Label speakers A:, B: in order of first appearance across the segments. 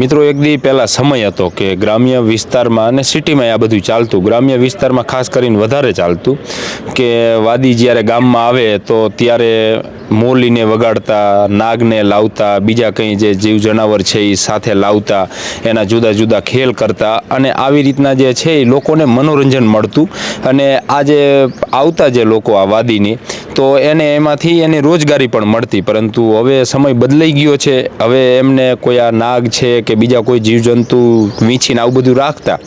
A: મિત્રો, એક દી પહેલાં સમય હતો કે ગ્રામ્ય વિસ્તારમાં અને સિટીમાં આ બધું ચાલતું. ગ્રામ્ય વિસ્તારમાં ખાસ કરીને વધારે ચાલતું કે વાદી જ્યારે ગામમાં આવે તો ત્યારે મોરલીને વગાડતા, નાગને લાવતા, બીજા કંઈ જે જીવ જનાવર છે એ સાથે લાવતા, એના જુદા જુદા ખેલ કરતા અને આવી રીતના જે છે એ લોકોને મનોરંજન મળતું અને આ જે આવતા જે લોકો આ વાદીની, તો એને એમાંથી એને રોજગારી પણ મળતી. પરંતુ હવે સમય બદલાઈ ગયો છે. હવે એમને કોઈ આ નાગ છે કે બીજા કોઈ જીવજંતુ વીંછીને આવું બધું રાખતા,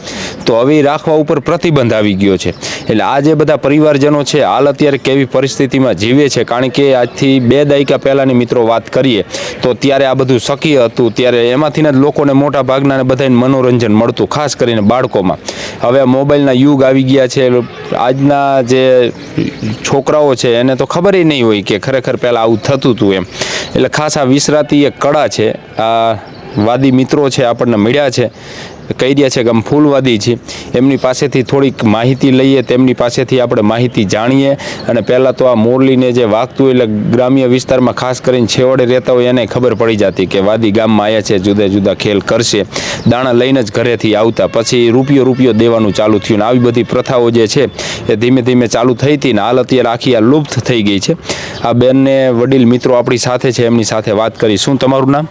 A: તો હવે રાખવા ઉપર પ્રતિબંધ આવી ગયો છે. એટલે આ જે બધા પરિવારજનો છે, હાલ અત્યારે કેવી પરિસ્થિતિમાં જીવે છે. કારણ કે આજથી બે દાયકા પહેલાંની મિત્રો વાત કરીએ, તો ત્યારે આ બધું શક્ય હતું. ત્યારે એમાંથીને જ લોકોને મોટા ભાગનાને બધાને મનોરંજન મળતું, ખાસ કરીને બાળકોમાં. હવે મોબાઈલના યુગ આવી ગયા છે. આજના જે છોકરાઓ છે, એને તો ખબર નહીં હોય કે ખરેખર પહેલાં આવું થતું હતું એમ. એટલે ખાસ આ વિસરાતી એક કળા છે. આ વાદી મિત્રો છે, આપણને મળ્યા છે. કહી રહ્યા છે કે આમ ફૂલવાદી છે. એમની પાસેથી થોડીક માહિતી લઈએ, તેમની પાસેથી આપણે માહિતી જાણીએ. અને પહેલાં તો આ મોરલીને જે વાગતું એટલે ગ્રામ્ય વિસ્તારમાં ખાસ કરીને છેવાડે રહેતા હોય, એને ખબર પડી જતી કે વાદી ગામમાં આવ્યા છે, જુદા જુદા ખેલ કરશે. દાણા લઈને જ ઘરેથી આવતા. પછી રૂપિયો રૂપિયો દેવાનું ચાલુ થયું ને આવી બધી પ્રથાઓ જે છે, એ ધીમે ધીમે ચાલુ થઈ હતી ને હાલ અત્યારે આખી આ લુપ્ત થઈ ગઈ છે. આ બેનને વડીલ મિત્રો આપણી સાથે છે, એમની સાથે વાત કરી શું તમારું નામ?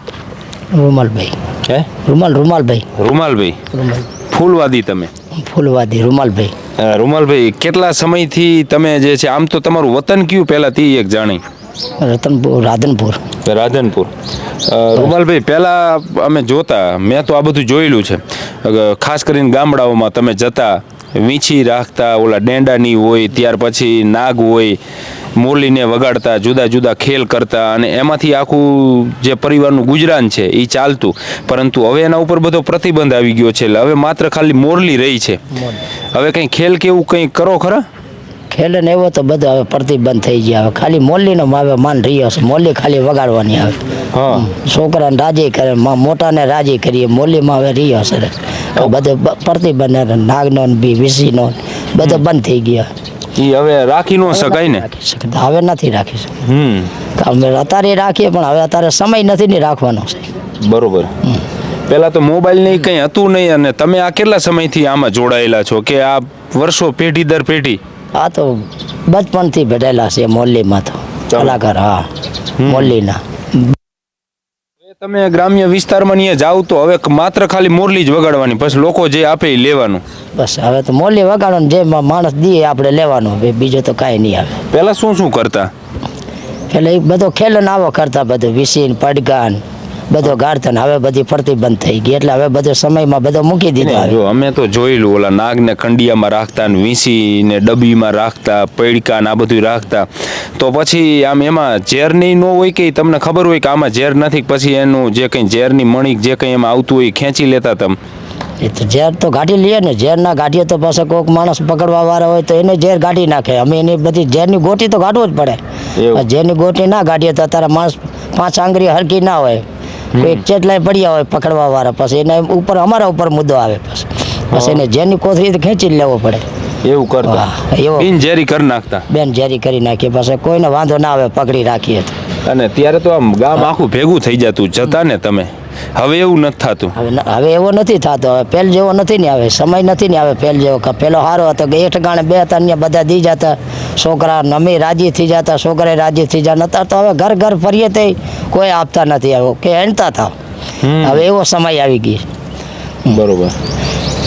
B: રૂમાલભાઈ.
A: હે?
B: રૂમાલ રૂમાલભાઈ.
A: રૂમાલભાઈ?
B: રૂમાલ.
A: ફૂલવાદી તમે?
B: ફૂલવાદી રૂમાલભાઈ.
A: રૂમાલભાઈ કેટલા સમયથી તમે જે છે આમ તો તમારું વતન કયું પહેલાંથી તે એક જાણી?
B: રતનપુર રાધનપુર.
A: રાધનપુર. રૂમાલભાઈ પહેલા અમે જોતા મેં તો આ બધું જોયેલું છે. ખાસ કરીને ગામડાઓમાં તમે જતા વીંછી રાખતા ઓલા ડેંડાની હોય ત્યાર પછી નાગ હોય મોરલીને વગાડતા જુદા જુદા ખેલ કરતા અને એમાંથી આખું જે પરિવારનું ગુજરાન છે એ ચાલતું. પરંતુ હવે એના ઉપર બધો પ્રતિબંધ આવી ગયો છે એટલે હવે માત્ર ખાલી મોરલી રહી છે. હવે કંઈ ખેલ કે એવું કંઈ કરો ખરા?
B: ખેલ ને એવો તો બધો હવે પ્રતિબંધ થઈ ગયા. હવે ખાલી મોરલીનો હવે માન રહ્યો છે. મોરલી ખાલી વગાડવાની આવે
A: હા.
B: છોકરાને રાજી કરે મોટાને રાજી કરીએ. મોરલીમાં હવે રહ્યો છે બધો પ્રતિબંધ નાગનો બી વિસીનો બધો બંધ થઈ ગયા.
A: એ હવે રાખી ન શકાય ને?
B: હવે નથી રાખી શકતા.
A: હમ.
B: અમે અત્યારે રાખીએ પણ હવે અત્યારે સમય નથી ને રાખવાનો છે
A: બરોબર. પહેલા તો મોબાઈલ નહીં કંઈ હતું નહીં અને તમે આ કેટલા સમયથી આમાં જોડાયેલા છો કે આ વર્ષો પેઢી દર પેઢી?
B: આ તો બચપનથી ભેટેલા છે મોલ્લીમાં તો કલાકાર હા મોરલીના
A: હવે તમે ગ્રામ્ય વિસ્તારમાં ને જાવ તો હવે માત્ર ખાલી મોરલી જ વગાડવાની પછી લોકો જે આપે એ લેવાનું.
B: બસ હવે તો મોરલી વગાડવાનું જે માણસ દે આપણે લેવાનું બીજો તો કાંઈ નહીં આવે.
A: પહેલાં શું શું કરતા?
B: એટલે એ બધો ખેલ આવો કરતા બધું વિસીન પડગાન બધો ગાર્થન ને હવે બધી પ્રતિબંધ થઈ ગઈ. એટલે હવે બધો સમયમાં બધો મૂકી દીધો
A: જો અમે તો જોયેલું ઓલા નાગને ખંડિયામાં રાખતા ને વીંસીને ડબ્બીમાં રાખતા પૈડકા ને આ બધું રાખતા. તો પછી આમ એમાં ઝેર નહીં ન હોય કે તમને ખબર હોય કે આમાં ઝેર નથી પછી એનું જે કંઈ ઝેરની મણિક જે કંઈ એમાં આવતું હોય ખેંચી લેતા તમે.
B: એ તો ઝેર તો ગાંઠી લઈએ ને ઝેરના ગાંઠીએ તો પાછા કોઈક માણસ પકડવા વાળા હોય તો એને ઝેર ગાંઠી નાખે. અમે એની બધી ઝેરની ગોટી તો ગાંઠવું જ પડે. ઝેરની ગોટી ના ગાંઠીએ તો અત્યારે માણસ પાંચ આંગળી હરકી ના હોય. કોઈ ચેટલાય પડ્યા હોય પકડવા વાળા પછી એના ઉપર અમારા ઉપર મુદ્દો આવે પછી. પછી એને જેની કોથળી ખેંચી લેવો પડે.
A: એવું કરતા?
B: એવો.
A: બિન ઝેરી કરી નાખતા?
B: બેન ઝેરી કરી નાખીએ પછી કોઈને વાંધો ના આવે પકડી રાખીએ તો.
A: અને ત્યારે તો આમ ગામ આખું ભેગું થઈ જતું. જતા ને તમે. હવે એવું નથી થતું.
B: હવે એવો નથી થતો. હવે પહેલ જેવો નથી ને આવે. સમય નથી ને આવે પહેલ જેવો. પેલો સારો હતો એક ગાણે બે હતા બધા દી જતા છોકરા નમી રાજી થઈ જતા છોકરા રાજી થઈ જતા નતા તો હવે ઘર ઘર ફરીએ તે કોઈ આપતા નથી આવ્યો કે હેણતા થાવ. હવે એવો સમય આવી ગયો
A: બરોબર.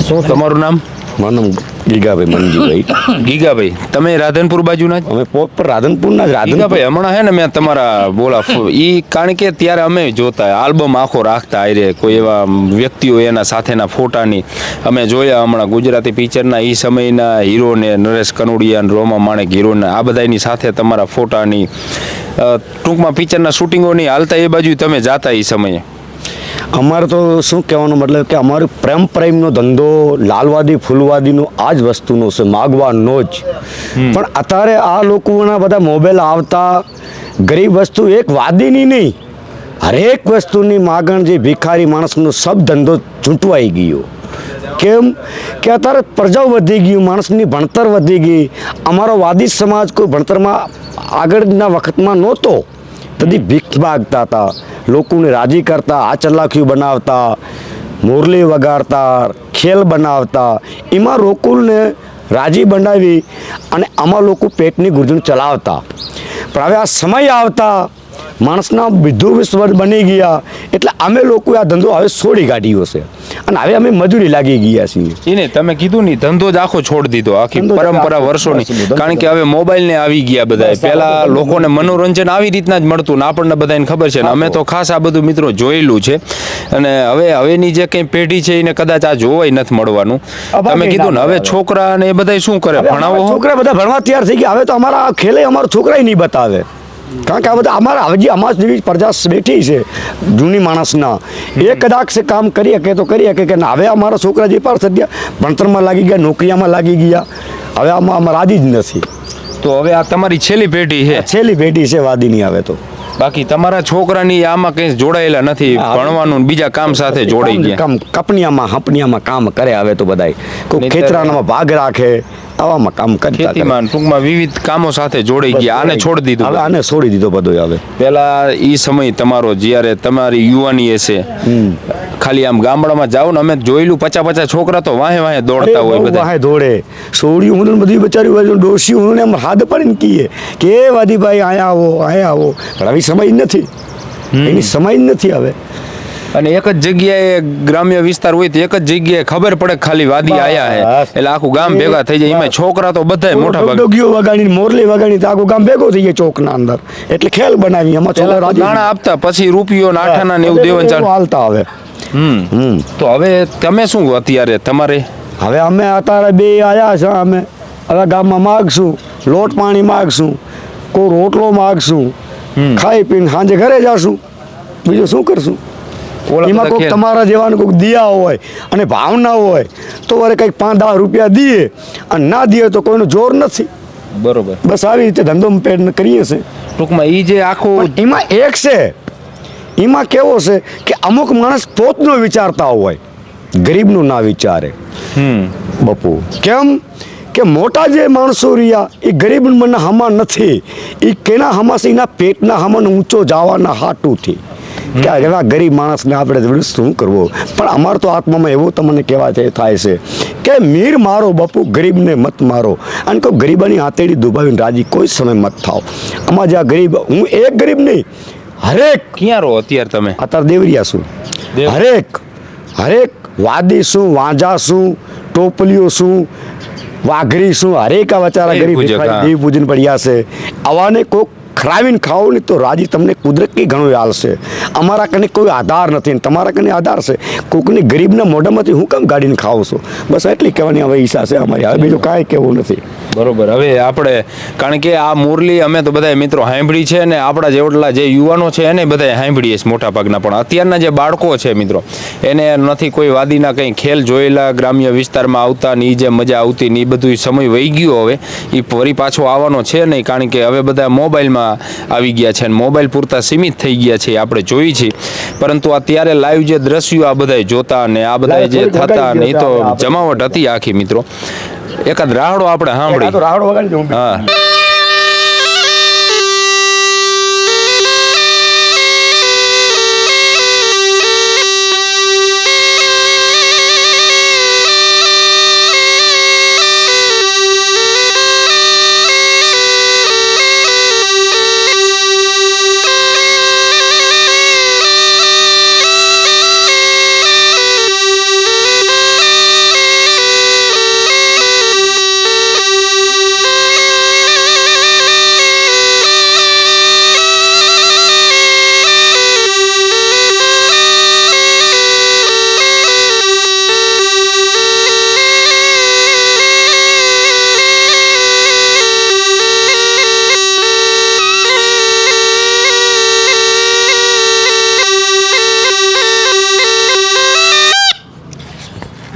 A: શું તમારું નામ?
C: મારું ગીગાભાઈ મનજીભાઈ
A: ગીગાભાઈ તમે રાધનપુર બાજુના જ?
C: અમે પર રાધનપુરના જ
A: રાધનભાઈ હમણાં હે ને મેં તમારા બોલા એ ઈ કારણ કે ત્યારે અમે જોતા આલ્બમ આખો રાખતા આયરે કોઈ એવા વ્યક્તિઓ એના સાથેના ફોટાની. અમે જોયા હમણાં ગુજરાતી પિક્ચરના એ સમયના હીરોને નરેશ કનોડિયા અને રોમા માણેક હીરોને આ બધાની સાથે તમારા ફોટાની. ટૂંકમાં પિક્ચરના શૂટિંગોની હાલતા એ બાજુ તમે જાતા એ સમયે.
C: અમારે તો શું કહેવાનો મતલબ કે અમારો પ્રેમ પ્રેમનો ધંધો લાલવાદી ફૂલવાદીનો આ જ વસ્તુનો છે માગવાનો જ. પણ અત્યારે આ લોકોના બધા મોબાઈલ આવતા ગરીબ વસ્તુ એક વાદીની નહીં હરેક વસ્તુની માગણ જે ભિખારી માણસનો સબ ધંધો ચૂંટવાઈ ગયો. કેમ? કે અત્યારે પ્રજાઓ વધી ગયું માણસની ભણતર વધી ગઈ. અમારો વાદી સમાજ કોઈ ભણતરમાં આગળના વખતમાં નહોતો. બધી ભીખ માગતા હતા. લોકોને રાજી કરતા, આ ચલાખ્યું બનાવતા, મોરલી વગાડતા, ખેલ બનાવતા, એમાં લોકોને રાજી બનાવી અને આમાં લોકો પેટની ગુર્જન ચલાવતા. પણ હવે આ સમય આવતા, માણસના વિધુ વિશ્વ બની ગયા, એટલે અમે લોકો આ ધંધો હવે છોડી કાઢ્યો છે. અને હવે અમે મજૂરી લાગી ગયા છીએ.
A: એને તમે કીધું ને ધંધો જ આખો છોડી દીધો આખી પરંપરા વર્ષોની. કારણ કે હવે મોબાઈલ ને આવી ગયા બધા પેલા લોકોને મનોરંજન આવી રીતના જ મળતું ને આપણને બધાને ખબર છે અમે તો ખાસ આ બધું મિત્રો જોયેલું છે. અને હવે હવેની જે કંઈ પેઢી છે એને કદાચ આ જોવાય નથી મળવાનું. તમે કીધું ને હવે છોકરા ને એ બધા શું કરે? ભણાવો
C: છોકરા બધા ભણવા તૈયાર થઈ ગયા. હવે તો અમારા ખેલે અમારા છોકરાય નહીં બતાવે. કારણ કે આ બધા અમારા હજી અમારા જેવી પ્રજા બેઠી છે જૂની માણસના એ કદાચ છે કામ કરી શકે તો કરી શકે કે હવે અમારા છોકરા જે પાર સદ્યા ભણતરમાં લાગી ગયા નોકરીયામાં લાગી ગયા હવે આમાં અમારા રાજી જ નથી.
A: તો હવે આ તમારી છેલ્લી પેઢી છે.
C: છેલ્લી પેઢી છે વાદીની હવે તો.
A: બાકી તમારા છોકરાની આમાં કંઈ જોડાયેલા નથી ભણવાનું બીજા કામ સાથે જોડાઈ ગયા.
C: કામ કપનિયામાં હપનિયામાં કામ કરે હવે તો બધાય. કોઈ ખેતરાનામાં ભાગ રાખે આવામાં કામ કરતા
A: ખેતીમાં ટૂંકમાં વિવિધ કામો સાથે જોડાઈ ગયા. આને છોડી દીધું
C: હવે આને છોડી દીધો બધો હવે.
A: પેલા ઈ સમય તમારો જ્યારે તમારી યુવાની હશે ખાલી આમ ગામડામાં જાવ ને અમે જોયેલું પચા પચા છોકરા તો વાહે વાહે દોડતા હોય બધા.
C: વાહે દોડે. સોડિયું હું બધી બચારી હોય ડોસી હું એમ હાથ પાડીને કહીએ કે એ વાદીભાઈ આયા આવો આયા આવો. પણ હવે સમય જ નથી એની સમય જ નથી હવે.
A: અને એક જ જગ્યાએ ગ્રામ્ય વિસ્તાર હોય તો એક જ જગ્યાએ ખબર પડે ખાલી વાદી આયા હે. એટલે આખું ગામ ભેગા થઈ જાય. એમાં છોકરા તો બધાય મોટા ભાગ.
C: ડોગીઓ વગાડીને મોરલી વગાડીને તો આખું ગામ ભેગો થઈ જાય ચોકના અંદર. એટલે ખેલ બનાવી એમાં છોકરા
A: નાણા આપતા પછી રૂપિયો નાઠાના ને એવું દેવન ચાલ
C: હાલતા હવે.
A: હમ.
C: હમ.
A: તો હવે તમે શું અત્યારે? તમારે?
C: હવે અમે અત્યારે બે આયા છે અમે. હવે ગામમાં માગશું લોટ પાણી માગશું કોઈ રોટલો માગશું ખાઈ પીને સાંજે ઘરે જાશું. બીજું શું કરશું? એમાં કોઈક તમારા જેવાનું કોઈક દિયા હોય અને ભાવના હોય તો વરે કંઈક પાંચ દસ રૂપિયા દઈએ અને ના દઈએ તો કોઈનું જોર નથી.
A: બરોબર.
C: બસ આવી રીતે ધંધો પેડ કરીએ છે.
A: ટૂંકમાં એ જે આખો
C: એમાં એક છે એમાં કેવો છે કે અમુક માણસ પોતનો વિચારતા હોય ગરીબનું ના વિચારે.
A: હમ.
C: બપુ કેમ કે મોટા જે માણસો રહ્યા એ ગરીબ મને હમા નથી એ કેના હમાશે એના પેટના હમાને ઊંચો જવાના હાટુથી. કે એવા ગરીબ માણસને આપણે શું કરવું? પણ અમાર તો આત્મામાં એવું તમને કહેવા થાય છે કે મીર મારો બપુ ગરીબને મત મારો. અને કોઈ ગરીબાની હાથેડી દુભાવીને રાજી કોઈ સમય મત થાવ. આમાં જ્યાં ગરીબ હું એક ગરીબ નહીં હરેક
A: ક્યાં રહો અત્યારે તમે?
C: અત્યારે દેવરિયા શું હરેક હરેક વાદી શું વાંજા શું ટોપલીઓ શું વાઘરી શું હરેક આ વચારા ગરીબ. દેવ પૂજન પડ્યા છે. આવાને કોક ખરાવીને ખાઓ ને તો રાજી તમને કુદરતી ઘણું હાલશે અમારા કને કોઈ આધાર નથી તમારા કને આધાર છે. કોકની ગરીબના મોઢામાંથી હું કેમ ગાડીને ખાવ છું. બસ એટલી કહેવાની હવે ઈચ્છા છે અમારી. હવે બીજું કાંઈ કહેવું નથી.
A: બરોબર. હવે આપણે કારણ કે આ મુરલી અમે તો બધા મિત્રો સાંભળી છે ને આપણા જેવટલા જે યુવાનો છે એને બધા સાંભળીએ છીએ મોટા ભાગના. પણ અત્યારના જે બાળકો છે મિત્રો એને નથી કોઈ વાદીના કંઈ ખેલ જોયેલા ગ્રામ્ય વિસ્તારમાં આવતા ને જે મજા આવતી ને એ બધું સમય વહી ગયો હવે. એ ફરી પાછો આવવાનો છે નહીં કારણ કે હવે બધા મોબાઈલમાં આવી ગયા છે અને મોબાઈલ પૂરતા સીમિત થઈ ગયા છે આપણે જોઈ છીએ. પરંતુ અત્યારે લાઈવ જે દ્રશ્યો આ બધા જોતા ને આ બધા જે થતા ને એ તો. જમાવટ હતી આખી મિત્રો. એકાદ રાહડો આપણે સાંભળી.
C: રાવડો વગાડી દઉં
A: હા.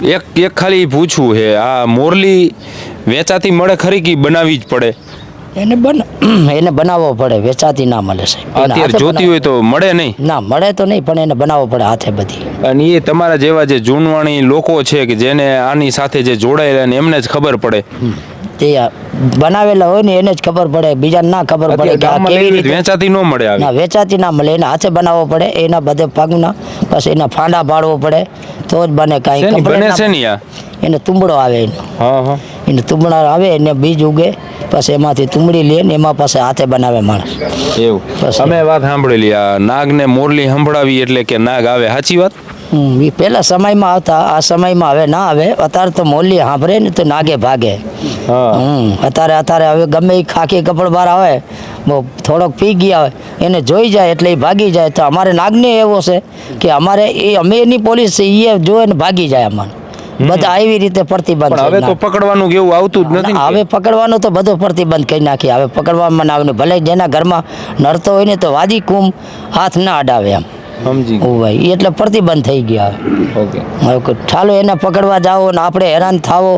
A: એક એક ખાલી પૂછવું છે આ મોરલી વેચાતી મળે ખરી કે બનાવવી જ પડે?
B: એને બન એને બનાવવો પડે વેચાતી ના મળે છે
A: અત્યારે જોતી હોય તો મળે નહીં?
B: ના મળે તો નહીં પણ એને બનાવવો પડે હાથે બધી.
A: અને એ તમારા જેવા જે જૂનવાણી લોકો છે કે જેને આની સાથે જે જોડાયેલા એમને જ ખબર પડે.
B: તે બનાવેલા હોય ને એને જ ખબર પડે બીજાને ના ખબર પડે કે આ કેવી રીતે
A: વેચાતી ન મળે
B: ના વેચાતી ના મળે એને હાથે બનાવવો પડે એના બધે પગના પછી એના ફાંડા પાડવો પડે તો જ બને કાંઈ
A: બને છે ને
B: એને તુંબડો આવે એનો. એને તુંબડા આવે એને બીજ ઉગે પછી એમાંથી તુંબડી લે ને એમાં પાસે હાથે બનાવે માણસ.
A: એવું. અમે વાત સાંભળેલી આ નાગને મોરલી સંભળાવી એટલે કે નાગ આવે. સાચી વાત?
B: એ પહેલા સમયમાં આવતા આ સમયમાં હવે ના આવે. અત્યારે તો મોલી સાંભળે ને તો નાગે ભાગે. હમ અત્યારે અત્યારે હવે ગમે એ ખાખી કપડ બહાર આવે બહુ થોડોક પી ગયા હોય એને જોઈ જાય એટલે એ ભાગી જાય. તો અમારે નાગને એવો છે કે અમારે એ અમે એની પોલીસ છે એ જોવે ને ભાગી જાય અમારે. બધા આવી રીતે પ્રતિબંધ
A: હવે તો પકડવાનું કેવું આવતું જ નથી
B: હવે પકડવાનો તો બધો પ્રતિબંધ કરી નાખી. હવે પકડવામાં આવે ભલે જેના ઘરમાં નડતો હોય ને તો વાદી કુમ હાથ ના અડાવે એમ.
A: સમજી
B: ઓ ભાઈ એટલે પ્રતિબંધ થઈ ગયા
A: ઓકે.
B: ચાલો એને પકડવા જાઓ ને આપણે હેરાન થાવો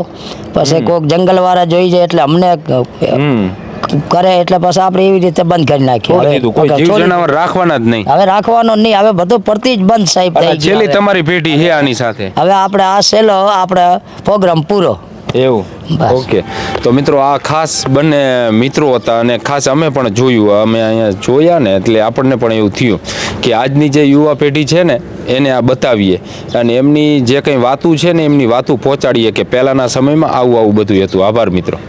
B: પછી કોઈક જંગલવાળા જોઈ જાય એટલે અમને કરે એટલે પછી આપણે એવી રીતે બંધ કરી નાખ્યું હવે
A: રાખવાના જ નહીં.
B: હવે રાખવાનો નહીં હવે બધું પરથી જ બંધ સાહેબ થઈ
A: છેલ્લી તમારી પેઢી છે આની સાથે.
B: હવે આપણે આ સેલો આપણે પ્રોગ્રામ પૂરો.
A: એવું? ઓકે. તો મિત્રો આ ખાસ બંને મિત્રો હતા અને ખાસ અમે પણ જોયું. અમે અહીંયા જોયા ને એટલે આપણને પણ એવું થયું કે આજની જે યુવા પેઢી છે ને એને આ બતાવીએ. અને એમની જે કંઈ વાતું છે ને એમની વાતું પહોંચાડીએ કે પહેલાંના સમયમાં આવું આવું બધું હતું. આભાર મિત્રો.